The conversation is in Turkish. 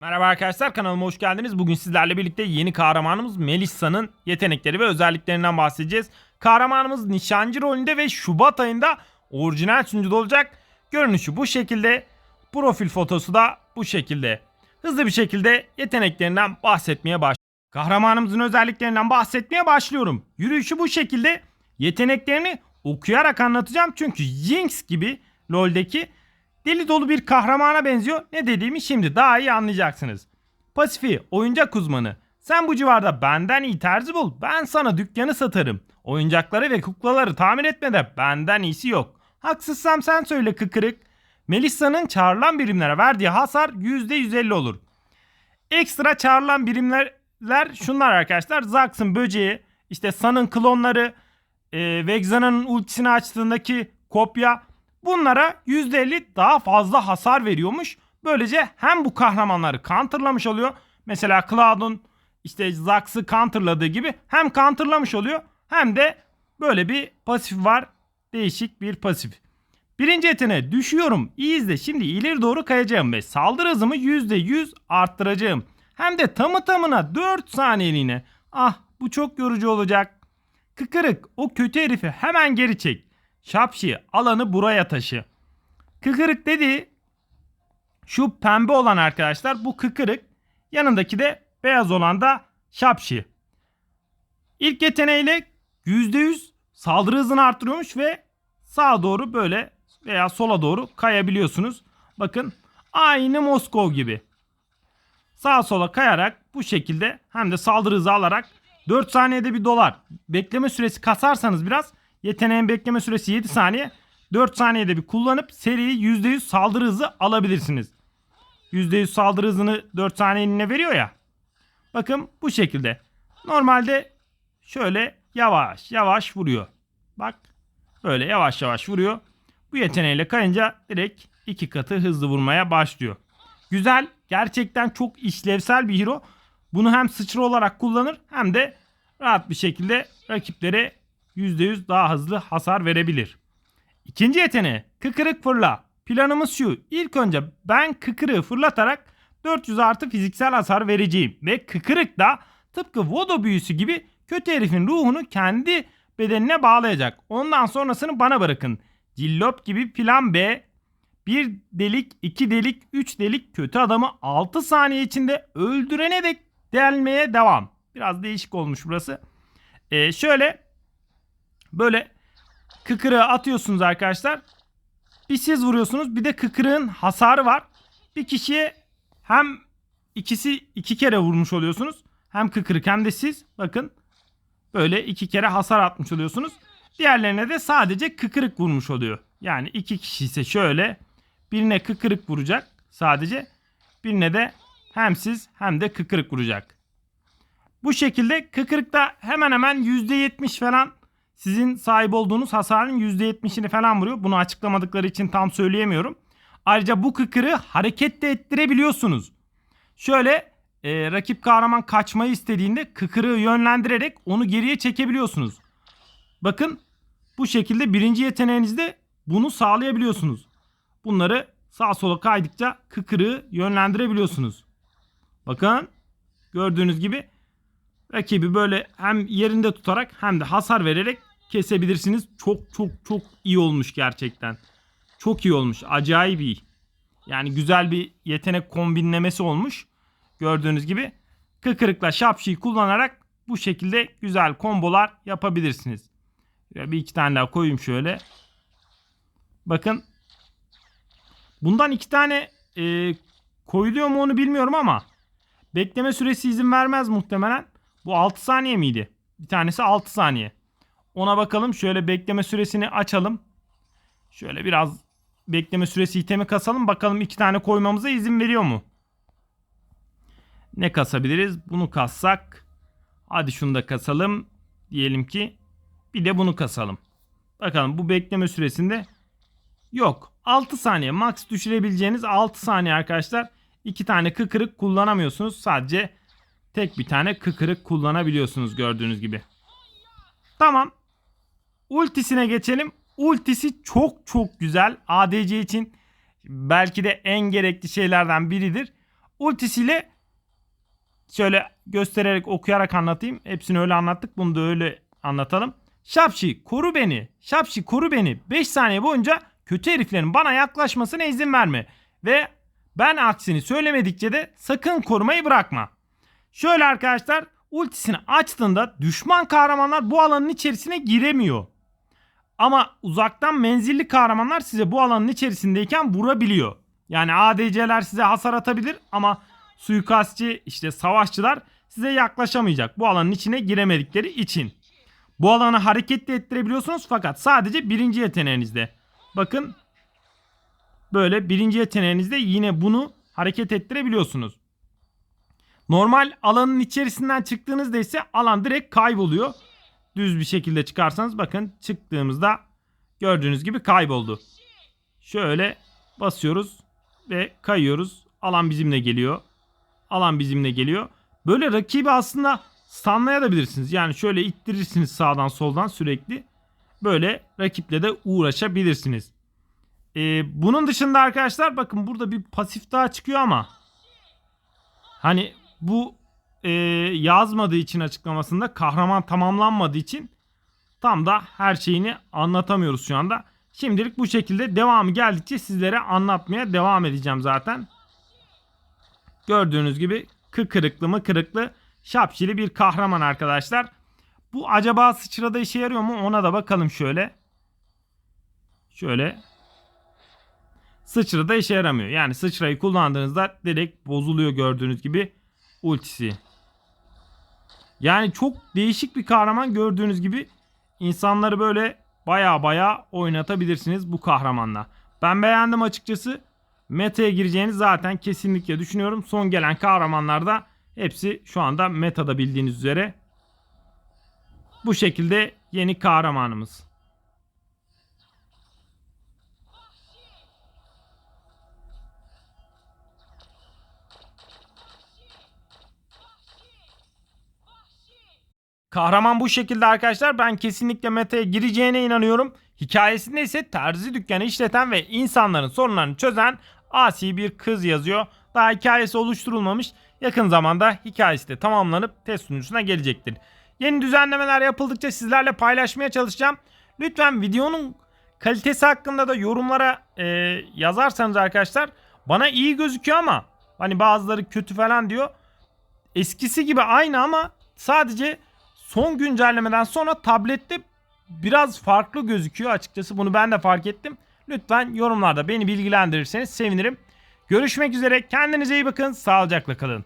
Merhaba arkadaşlar kanalıma hoş geldiniz. Bugün sizlerle birlikte yeni kahramanımız Melissa'nın yetenekleri ve özelliklerinden bahsedeceğiz. Kahramanımız nişancı rolünde ve Şubat ayında orijinal sunucuda olacak. Görünüşü bu şekilde. Profil fotosu da bu şekilde. Hızlı bir şekilde yeteneklerinden bahsetmeye başlıyorum. Kahramanımızın özelliklerinden bahsetmeye başlıyorum. Yürüyüşü bu şekilde. Yeteneklerini okuyarak anlatacağım. Çünkü Jinx gibi LoL'deki deli dolu bir kahramana benziyor. Ne dediğimi şimdi daha iyi anlayacaksınız. Pasifi oyuncak uzmanı. Sen bu civarda benden iyi terzi bul. Ben sana dükkanı satarım. Oyuncakları ve kuklaları tamir etmede benden iyisi yok. Haksızsam sen söyle kıkırık. Melissa'nın çağrılan birimlere verdiği hasar %150 olur. Ekstra çağrılan birimler şunlar arkadaşlar. Zax'ın böceği, işte Sun'ın klonları, e, Vexana'nın ultisini açtığındaki kopya bunlara %50 daha fazla hasar veriyormuş. Böylece hem bu kahramanları counterlamış oluyor. Mesela Cloud'un işte Zax'ı counterladığı gibi hem counterlamış oluyor hem de böyle bir pasif var. Değişik bir pasif. Birinci yeteneğe düşüyorum. İyi izle. Şimdi ileri doğru kayacağım ve saldırı hızımı %100 arttıracağım. Hem de tamı tamına 4 saniyeliğine. Ah bu çok yorucu olacak. Kıkırık o kötü herifi hemen geri çek. Şapşi alanı buraya taşı. Kıkırık dedi. Şu pembe olan arkadaşlar bu kıkırık. Yanındaki de beyaz olan da şapşi. İlk yeteneğiyle %100 saldırı hızını arttırıyormuş ve sağa doğru böyle veya sola doğru kayabiliyorsunuz. Bakın aynı Moskov gibi. Sağa sola kayarak bu şekilde hem de saldırı hızı alarak 4 saniyede bir dolar. Bekleme süresi kasarsanız biraz yeteneğin bekleme süresi 7 saniye. 4 saniyede bir kullanıp seriyi %100 saldırı hızı alabilirsiniz. %100 saldırı hızını 4 saniyeliğine veriyor ya. Bakın bu şekilde. Normalde şöyle yavaş yavaş vuruyor. Bak böyle yavaş yavaş vuruyor. Bu yeteneğiyle kayınca direkt iki katı hızlı vurmaya başlıyor. Güzel. Gerçekten çok işlevsel bir hero. Bunu hem sıçra olarak kullanır hem de rahat bir şekilde rakiplere %100 daha hızlı hasar verebilir. İkinci yeteneği kıkırık fırla. Planımız şu. İlk önce ben kıkırığı fırlatarak 400 artı fiziksel hasar vereceğim. Ve kıkırık da tıpkı Vodo büyüsü gibi kötü herifin ruhunu kendi bedenine bağlayacak. Ondan sonrasını bana bırakın. Cillop gibi plan B. Bir delik, iki delik, üç delik kötü adamı 6 saniye içinde öldürene dek delmeye devam. Biraz değişik olmuş burası. Ee, şöyle böyle kıkırığı atıyorsunuz arkadaşlar. Bir siz vuruyorsunuz bir de kıkırığın hasarı var. Bir kişiye hem ikisi iki kere vurmuş oluyorsunuz. Hem kıkırık hem de siz. Bakın böyle iki kere hasar atmış oluyorsunuz. Diğerlerine de sadece kıkırık vurmuş oluyor. Yani iki kişi ise şöyle birine kıkırık vuracak sadece. Birine de hem siz hem de kıkırık vuracak. Bu şekilde kıkırıkta hemen hemen %70 falan sizin sahip olduğunuz hasarın %70'ini falan vuruyor. Bunu açıklamadıkları için tam söyleyemiyorum. Ayrıca bu kıkırığı hareket de ettirebiliyorsunuz. Şöyle e, rakip kahraman kaçmayı istediğinde kıkırığı yönlendirerek onu geriye çekebiliyorsunuz. Bakın bu şekilde birinci yeteneğinizde bunu sağlayabiliyorsunuz. Bunları sağ sola kaydıkça kıkırığı yönlendirebiliyorsunuz. Bakın gördüğünüz gibi rakibi böyle hem yerinde tutarak hem de hasar vererek kesebilirsiniz. Çok çok çok iyi olmuş gerçekten. Çok iyi olmuş. Acayip iyi. Yani güzel bir yetenek kombinlemesi olmuş. Gördüğünüz gibi kıkırıkla şapşıyı kullanarak bu şekilde güzel kombolar yapabilirsiniz. Bir iki tane daha koyayım şöyle. Bakın. Bundan iki tane e, koyuluyor mu onu bilmiyorum ama bekleme süresi izin vermez muhtemelen. Bu 6 saniye miydi? Bir tanesi 6 saniye. Ona bakalım. Şöyle bekleme süresini açalım. Şöyle biraz bekleme süresi itemi kasalım. Bakalım iki tane koymamıza izin veriyor mu? Ne kasabiliriz? Bunu kassak. Hadi şunu da kasalım. Diyelim ki bir de bunu kasalım. Bakalım bu bekleme süresinde yok. 6 saniye max düşürebileceğiniz 6 saniye arkadaşlar. 2 tane kıkırık kullanamıyorsunuz. Sadece tek bir tane kıkırık kullanabiliyorsunuz gördüğünüz gibi. Tamam. Ultisine geçelim. Ultisi çok çok güzel. ADC için belki de en gerekli şeylerden biridir. ultisiyle şöyle göstererek okuyarak anlatayım. Hepsini öyle anlattık. Bunu da öyle anlatalım. Şapşi koru beni. Şapşi koru beni. 5 saniye boyunca kötü heriflerin bana yaklaşmasına izin verme. Ve ben aksini söylemedikçe de sakın korumayı bırakma. Şöyle arkadaşlar ultisini açtığında düşman kahramanlar bu alanın içerisine giremiyor. Ama uzaktan menzilli kahramanlar size bu alanın içerisindeyken vurabiliyor. Yani ADC'ler size hasar atabilir ama suikastçı işte savaşçılar size yaklaşamayacak. Bu alanın içine giremedikleri için. Bu alanı hareketli ettirebiliyorsunuz fakat sadece birinci yeteneğinizde. Bakın böyle birinci yeteneğinizde yine bunu hareket ettirebiliyorsunuz. Normal alanın içerisinden çıktığınızda ise alan direkt kayboluyor. Düz bir şekilde çıkarsanız bakın çıktığımızda gördüğünüz gibi kayboldu. Şöyle basıyoruz ve kayıyoruz. Alan bizimle geliyor. Alan bizimle geliyor. Böyle rakibi aslında stunlayabilirsiniz. Yani şöyle ittirirsiniz sağdan soldan sürekli. Böyle rakiple de uğraşabilirsiniz. Ee, bunun dışında arkadaşlar bakın burada bir pasif daha çıkıyor ama hani bu e, yazmadığı için açıklamasında kahraman tamamlanmadığı için tam da her şeyini anlatamıyoruz şu anda. Şimdilik bu şekilde devamı geldikçe sizlere anlatmaya devam edeceğim zaten. Gördüğünüz gibi kıkırıklı mı kırıklı şapşili bir kahraman arkadaşlar. Bu acaba sıçrada işe yarıyor mu ona da bakalım şöyle. Şöyle. Sıçrada işe yaramıyor. Yani sıçrayı kullandığınızda direkt bozuluyor gördüğünüz gibi ultisi. Yani çok değişik bir kahraman gördüğünüz gibi insanları böyle baya baya oynatabilirsiniz bu kahramanla. Ben beğendim açıkçası. Meta'ya gireceğini zaten kesinlikle düşünüyorum. Son gelen kahramanlar da hepsi şu anda metada bildiğiniz üzere. Bu şekilde yeni kahramanımız. Kahraman bu şekilde arkadaşlar. Ben kesinlikle meta'ya gireceğine inanıyorum. Hikayesinde ise terzi dükkanı işleten ve insanların sorunlarını çözen asi bir kız yazıyor. Daha hikayesi oluşturulmamış. Yakın zamanda hikayesi de tamamlanıp test sunucusuna gelecektir. Yeni düzenlemeler yapıldıkça sizlerle paylaşmaya çalışacağım. Lütfen videonun kalitesi hakkında da yorumlara e, yazarsanız arkadaşlar bana iyi gözüküyor ama hani bazıları kötü falan diyor. Eskisi gibi aynı ama sadece son güncellemeden sonra tablette biraz farklı gözüküyor açıkçası. Bunu ben de fark ettim. Lütfen yorumlarda beni bilgilendirirseniz sevinirim. Görüşmek üzere. Kendinize iyi bakın. Sağlıcakla kalın.